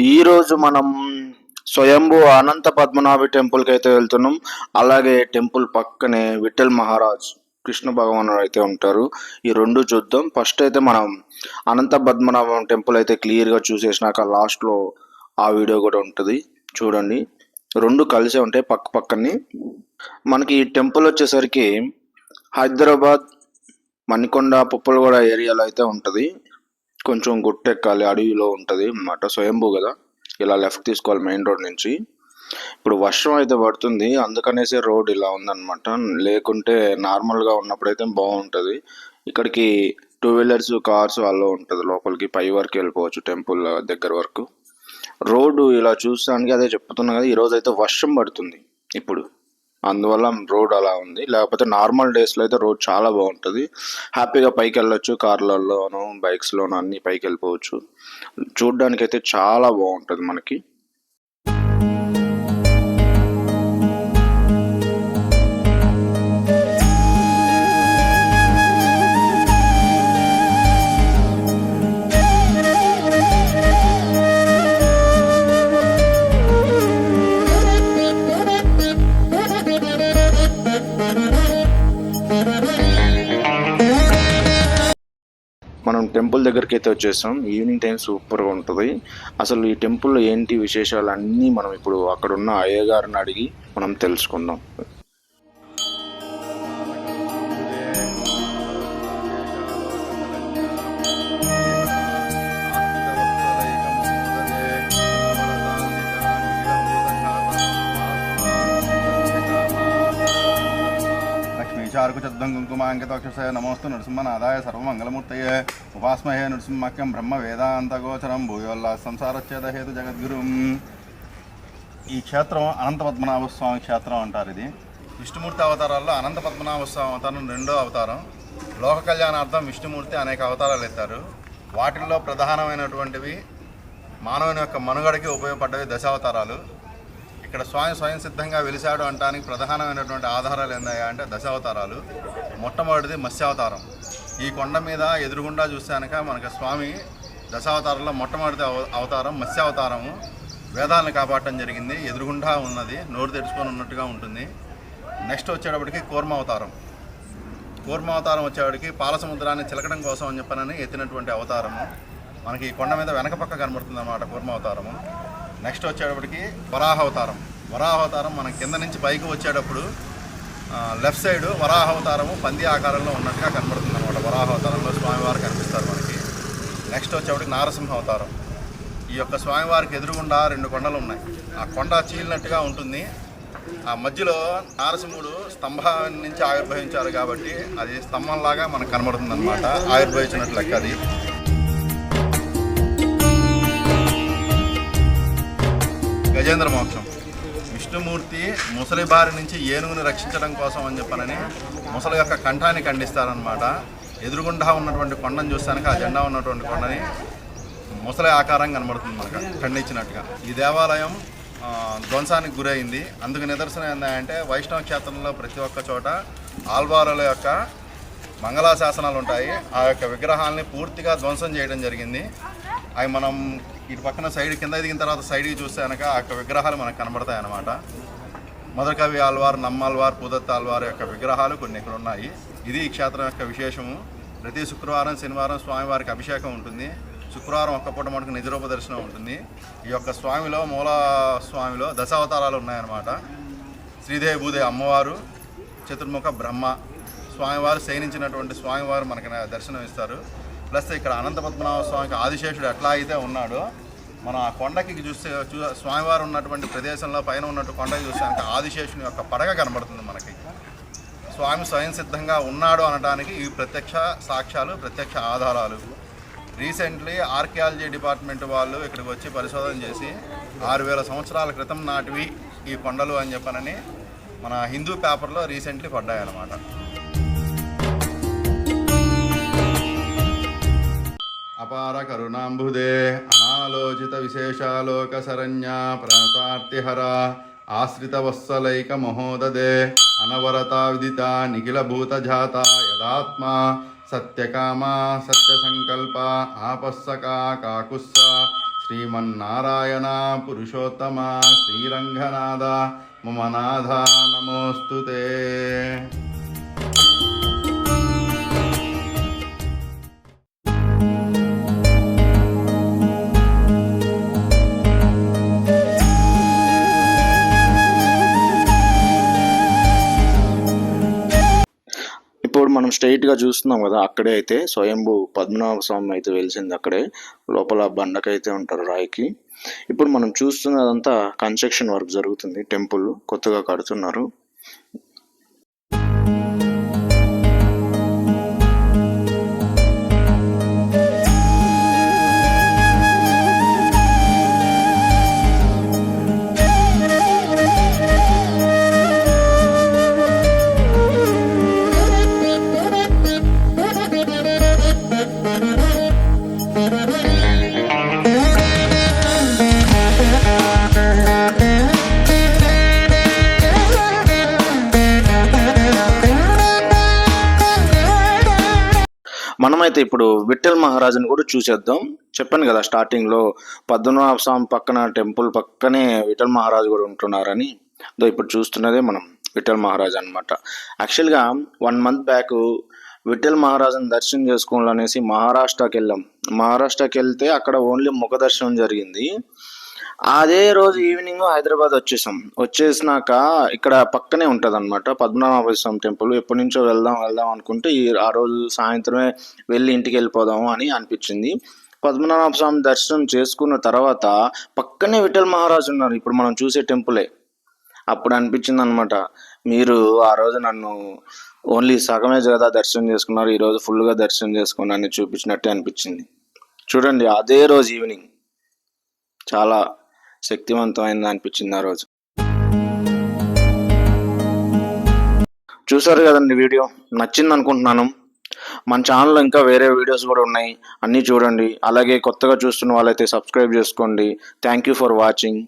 ఈరోజు మనం స్వయంభూ అనంత పద్మనాభి టెంపుల్కి అయితే వెళ్తున్నాం. అలాగే టెంపుల్ పక్కనే విఠల్ మహారాజ్ కృష్ణ భగవానుడు అయితే ఉంటారు. ఈ రెండు చూద్దాం. ఫస్ట్ అయితే మనం అనంత పద్మనాభం టెంపుల్ అయితే క్లియర్గా చూసేసినాక లాస్ట్లో ఆ వీడియో కూడా ఉంటుంది. చూడండి. రెండు కలిసే ఉంటాయి పక్క పక్కనే. మనకి ఈ టెంపుల్ వచ్చేసరికి హైదరాబాద్ మణికొండ పుప్పలగూడ ఏరియాలో అయితే ఉంటుంది. కొంచెం గుట్టెక్కాలి అడవిలో ఉంటుంది అన్నమాట. స్వయంభూ కదా. ఇలా లెఫ్ట్ తీసుకోవాలి మెయిన్ రోడ్ నుంచి. ఇప్పుడు వర్షం అయితే పడుతుంది. అందుకనేసి రోడ్ ఇలా ఉందన్నమాట. లేకుంటే నార్మల్గా ఉన్నప్పుడైతే బాగుంటుంది. ఇక్కడికి టూ వీలర్స్ కార్స్ అలా ఉంటుంది. లోపలికి పై వరకు వెళ్ళిపోవచ్చు టెంపుల్ దగ్గర వరకు. రోడ్డు ఇలా చూస్తానికి అదే చెప్తున్నా కదా ఈరోజు అయితే వర్షం పడుతుంది. ఇప్పుడు అందువల్ల రోడ్ అలా ఉంది. లేకపోతే నార్మల్ డేస్లో అయితే రోడ్ చాలా బాగుంటుంది. హ్యాపీగా పైకి వెళ్ళొచ్చు కార్లలోను బైక్స్లోను అన్ని పైకి వెళ్ళిపోవచ్చు. చూడ్డానికి అయితే చాలా బాగుంటుంది మనకి. మనం టెంపుల్ దగ్గరికి అయితే వచ్చేసాం. ఈవినింగ్ టైం సూపర్గా ఉంటుంది. అసలు ఈ టెంపుల్లో ఏంటి విశేషాలు అన్నీ మనం ఇప్పుడు అక్కడ ఉన్న అయ్యగారిని అడిగి మనం తెలుసుకుందాం. లక్ష్మీచారుకుచద్దం కుంకుమాంకితోక్షసే నమోస్తు నృసింహనాదాయ సర్వమంగళమూర్తయే ఉపాస్మహే నృసింహక్యం బ్రహ్మ వేదాంతగోచరం భూయోల్లా సంసారచ్చేద హేతు జగద్గురుం ఈ క్షేత్రం అనంత పద్మనాభ స్వామి క్షేత్రం అంటారు ఇది. విష్ణుమూర్తి అవతారాల్లో అనంత పద్మనాభ స్వామి అవతారం రెండో అవతారం. లోక కళ్యాణార్థం విష్ణుమూర్తి అనేక అవతారాలు ఎత్తారు. వాటిల్లో ప్రధానమైనటువంటివి మానవుని యొక్క మనుగడకి ఉపయోగపడ్డవి దశావతారాలు. ఇక్కడ స్వామి స్వయం సిద్ధంగా వెలిశాడు అంటానికి ప్రధానమైనటువంటి ఆధారాలు ఏందయ్యా అంటే దశావతారాలు. మొట్టమొదటిది మత్స్యావతారం. ఈ కొండ మీద ఎదురుగుండా చూశాక మనకి స్వామి దశావతారంలో మొట్టమొదటి అవ- అవతారం మత్స్యావతారము. వేదాలను కాపాడటం జరిగింది. ఎదురుగుండా ఉన్నది. నోరు తెరుచుకొని ఉన్నట్టుగా ఉంటుంది. నెక్స్ట్ వచ్చేటప్పటికి కూర్మావతారం. అవతారం కూర్మ అవతారం వచ్చేవాడికి పాలసముద్రాన్ని చిలకడం కోసం అని చెప్పనని ఎత్తినటువంటి అవతారము. మనకి ఈ కొండ మీద వెనక పక్క కనబడుతుంది అన్నమాట కూర్మావతారము. నెక్స్ట్ వచ్చేటప్పటికి వరాహవతారం. వరాహవతారం మన కింద నుంచి పైకి వచ్చేటప్పుడు లెఫ్ట్ సైడ్ వరాహ అవతారము పంది ఆకారంలో ఉన్నట్టుగా కనబడుతుంది అనమాట వరాహవతారంలో స్వామివారు కనిపిస్తారు మనకి. నెక్స్ట్ వచ్చేప్పటికి నారసింహ అవతారం ఈ యొక్క స్వామివారికి ఎదురుగుండా రెండు కొండలు ఉన్నాయి. ఆ కొండ చీలినట్టుగా ఉంటుంది. ఆ మధ్యలో నారసింహుడు స్తంభం నుంచి ఆవిర్భవించారు కాబట్టి అది స్తంభంలాగా మనకు కనబడుతుంది అనమాట ఆవిర్భవించినట్లు లెక్క అది. గజేంద్ర మోక్షం విష్ణుమూర్తి ముసలి బారి నుంచి ఏనుగుని రక్షించడం కోసం అని చెప్పనని ముసలి యొక్క కంఠాన్ని ఖండిస్తారనమాట ఎదురుగుండా ఉన్నటువంటి కొండను చూస్తానికి ఆ జెండా ఉన్నటువంటి కొండని ముసలి ఆకారం కనబడుతుంది మనకు ఖండించినట్టుగా. ఈ దేవాలయం ధ్వంసానికి గురైంది. అందుకు నిదర్శనం ఏంటంటే వైష్ణవ క్షేత్రంలో ప్రతి ఒక్క చోట ఆల్వారుల యొక్క మంగళాశాసనాలు ఉంటాయి. ఆ యొక్క విగ్రహాలని పూర్తిగా ధ్వంసం చేయడం జరిగింది. అవి మనం ఇటు పక్కన సైడ్ కింద దిగిన తర్వాత సైడ్కి చూస్తే కనుక ఆ యొక్క విగ్రహాలు మనకు కనబడతాయి అన్నమాట మొదకవి ఆల్వార్ నమ్మాల్వార్ పూదత్త ఆల్వార్ యొక్క విగ్రహాలు కొన్ని ఇక్కడ ఉన్నాయి. ఇది ఈ క్షేత్రం యొక్క విశేషము. ప్రతి శుక్రవారం శనివారం స్వామివారికి అభిషేకం ఉంటుంది. శుక్రవారం ఒక్క పూట మటుకు నిజరూప దర్శనం ఉంటుంది. ఈ యొక్క స్వామిలో మూల స్వామిలో దశావతారాలు ఉన్నాయన్నమాట. శ్రీదేవి భూదేవి అమ్మవారు చతుర్ముఖ బ్రహ్మ. స్వామివారు శయనించినటువంటి స్వామివారు మనకి దర్శనం ఇస్తారు ప్లస్ ఇక్కడ అనంత పద్మనాభ స్వామికి ఆదిశేషుడు ఎట్లా అయితే ఉన్నాడో మనం ఆ కొండకి చూస్తే చూ స్వామివారు ఉన్నటువంటి ప్రదేశంలో పైన ఉన్నట్టు కొండకి చూస్తే ఆదిశేషుని యొక్క పడగ కనబడుతుంది మనకి. స్వామి స్వయం సిద్ధంగా ఉన్నాడు అనడానికి ఈ ప్రత్యక్ష సాక్ష్యాలు ప్రత్యక్ష ఆధారాలు. రీసెంట్లీ ఆర్కియాలజీ డిపార్ట్మెంట్ వాళ్ళు ఇక్కడికి వచ్చి పరిశోధన చేసి ఆరు వేల సంవత్సరాల క్రితం నాటివి ఈ కొండలు అని చెప్పనని మన హిందూ పేపర్లో రీసెంట్లీ పడ్డాయి అన్నమాట అపార కరుణాంబుదే అనాలోచిత విశేషాలోక శరణ్యా ప్రణతార్తిహర ఆశ్రిత వత్సలైక మహోదదే అనవరత విదిత నిఖిల భూత జాత యదాత్మా సత్యకామ సత్య సంకల్ప ఆపస్సకా కాకుస్స శ్రీమన్నారాయణ పురుషోత్తమ శ్రీరంగనాథ మమ నాథ నమోస్తు స్ట్రైట్గా చూస్తున్నాం కదా అక్కడే అయితే స్వయంభూ పద్మనాభ స్వామి అయితే వెలిసింది అక్కడే. లోపల బండకైతే ఉంటారు రాయికి. ఇప్పుడు మనం చూస్తున్నదంతా కన్స్ట్రక్షన్ వర్క్ జరుగుతుంది టెంపుల్ కొత్తగా కడుతున్నారు. మనమైతే ఇప్పుడు విఠల్ మహారాజుని కూడా చూసేద్దాం. చెప్పాను కదా స్టార్టింగ్లో పద్మనాభ స్వామి పక్కన టెంపుల్ పక్కనే విఠల్ మహారాజు కూడా ఉంటున్నారని. దో ఇప్పుడు చూస్తున్నదే మనం విఠల్ మహారాజ్ అనమాట యాక్చువల్గా వన్ మంత్ బ్యాక్ విఠల్ మహారాజుని దర్శనం చేసుకోవాలనేసి మహారాష్ట్రకి వెళ్ళాం. మహారాష్ట్రకి వెళ్తే అక్కడ ఓన్లీ ముఖ దర్శనం జరిగింది. అదే రోజు ఈవినింగ్ హైదరాబాద్ వచ్చేసాం. వచ్చేసినాక ఇక్కడ పక్కనే ఉంటుంది అనమాట పద్మనాభ స్వామి టెంపుల్. ఎప్పటి నుంచో వెళ్దాం వెళ్దాం అనుకుంటే ఈ ఆ రోజు సాయంత్రమే వెళ్ళి ఇంటికి వెళ్ళిపోదాం అని అనిపించింది. పద్మనాభ స్వామి దర్శనం చేసుకున్న తర్వాత పక్కనే విఠల్ మహారాజు ఉన్నారు. ఇప్పుడు మనం చూసే టెంపులే. అప్పుడు అనిపించింది అనమాట మీరు ఆ రోజు నన్ను ఓన్లీ సగమే కదా దర్శనం చేసుకున్నారు. ఈరోజు ఫుల్గా దర్శనం చేసుకున్నాను చూపించినట్టే అనిపించింది. చూడండి అదే రోజు ఈవినింగ్. చాలా శక్తివంతమైనది అనిపించింది ఆ రోజు. చూసారు కదండి వీడియో? నచ్చింది అనుకుంటున్నాను. మన ఛానల్లో ఇంకా వేరే వీడియోస్ కూడా ఉన్నాయి. అన్నీ చూడండి. అలాగే కొత్తగా చూస్తున్న వాళ్ళైతే సబ్స్క్రైబ్ చేసుకోండి. Thank you for watching